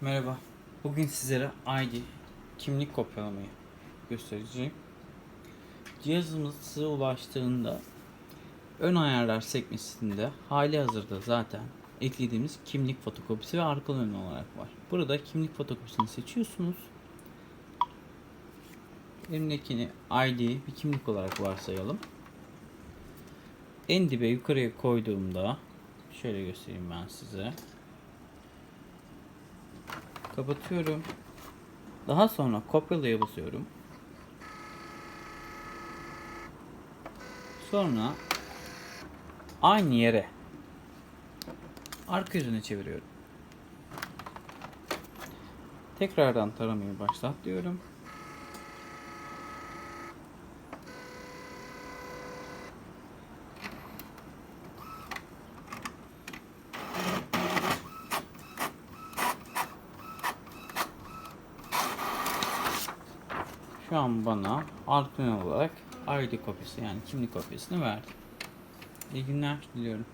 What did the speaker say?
Merhaba. Bugün sizlere ID kimlik kopyalamayı göstereceğim. Cihazımız size ulaştığında ön ayarlar sekmesinde hali hazırda zaten eklediğimiz kimlik fotokopisi ve arka ön olarak var. Burada kimlik fotokopisini seçiyorsunuz. Elimdekini ID bir kimlik olarak varsayalım. En dibe yukarıya koyduğumda şöyle göstereyim ben size. Kapatıyorum. Daha sonra kopyalaya basıyorum. Sonra aynı yere arka yüzüne çeviriyorum. Tekrardan taramayı başlat diyorum. Şu an bana ön olarak ID kopyası yani kimlik kopyasını verdi. İyi günler diliyorum.